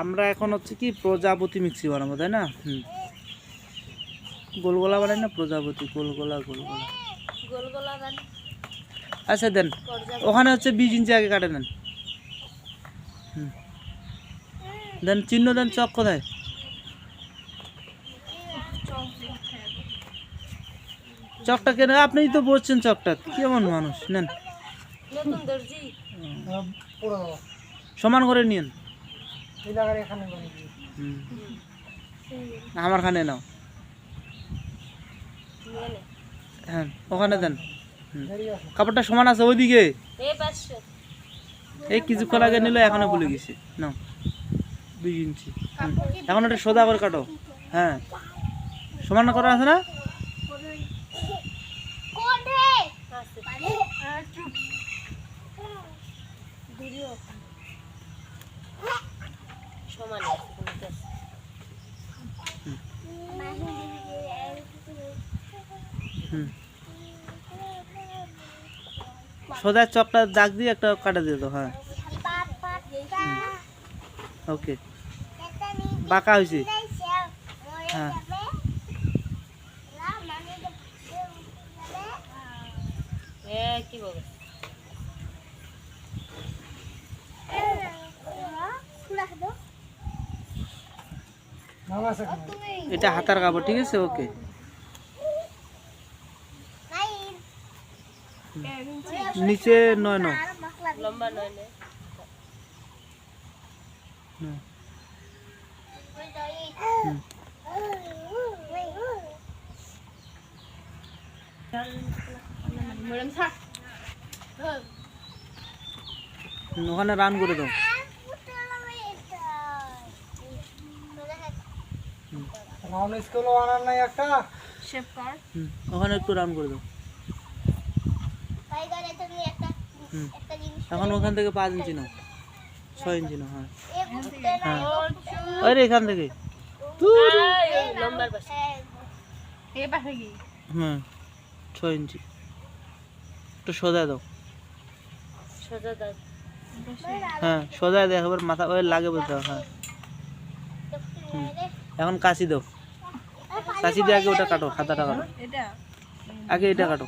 আমরা এখন হচ্ছে কি প্রজাপতি মিক্সি বানাবো তাই না? হুম। গোলগোলা বানাই না প্রজাপতি? গোলগোলা গোলগোলা। গোল আচ্ছা দেন। ওখানে হচ্ছে বিশ ইঞ্চি আগে কাটে নেন দেন চিহ্ন দেন চক কোথায়? চকটা কেন আপনিই তো বলছেন চকটা। কেমন মানুষ? নেন। সমান করে নিন আমার খানে নাও। হ্যাঁ ওখানে দেন। কাপড়টা সমান আছে ওইদিকে? এই কিছুক্ষণ আগে নিল এখনও ভুলে গেছি। নাও দুই ইঞ্চি। এখন ওটা সোজা করে কাটো। হ্যাঁ। সমান করা আছে না? আছে সমান আছে কোনো কেস হুম সোজা চকটা দাগ দিয়ে একটা কাটা দিয়ে দাও হ্যাঁ। ওকে। বাঁকা হয়েছে। হ্যাঁ। কি বলবে। এটা হাতার কাপড় ঠিক আছে? ওকে। নিচে নয় নয়। লম্বা নয় ওখানে রান করে দাও। রাউন্ড স্কুল আনার নাই একটা। শেপ কর? হুম, ওখানে একটু রান করে দাও হুম এখন ওখান থেকে পাঁচ ইঞ্চি নাও। ছয় ইঞ্চি নাও হ্যাঁ। হ্যাঁ। ওই রে এখান থেকে। হুম ছয় ইঞ্চি। একটু সোজা দাও। দাও। হ্যাঁ সোজা দেখ এবার মাথা ওই লাগে বলতে হ্যাঁ। হুম। এখন কাশি দাও। কাশি দিয়ে আগে ওটা কাটো হাতাটা কাটো। আগে এটা কাটো।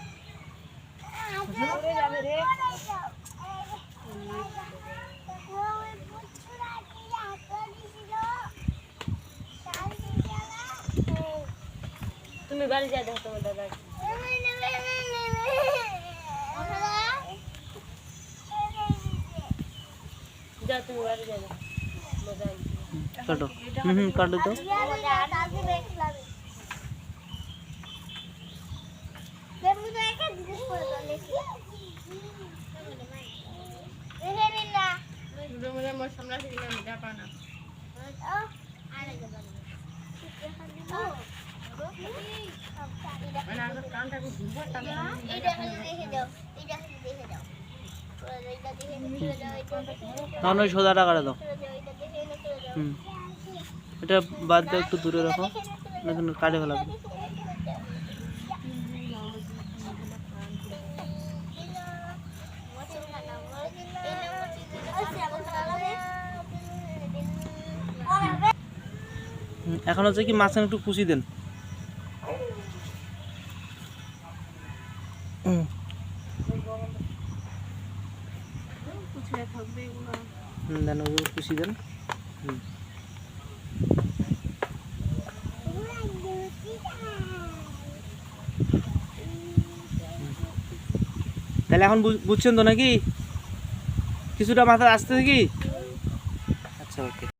তুমি বাড়ি যা দেখো তোমার দাদা যা তুমি বাড়ি যা দেখো তো তখন ওই সোজাটা কাটা দাও। হুম। এটা বাদ দাও একটু দূরে রাখো। কাটে ফেলাবে। এখন হচ্ছে কি মাঝখানে একটু কুচি দেন। দেন ওগুলো কুচি দেন। তাহলে এখন বুঝ- বুঝছেন তো নাকি? কিছুটা মাথা আসতে কি? আচ্ছা ওকে।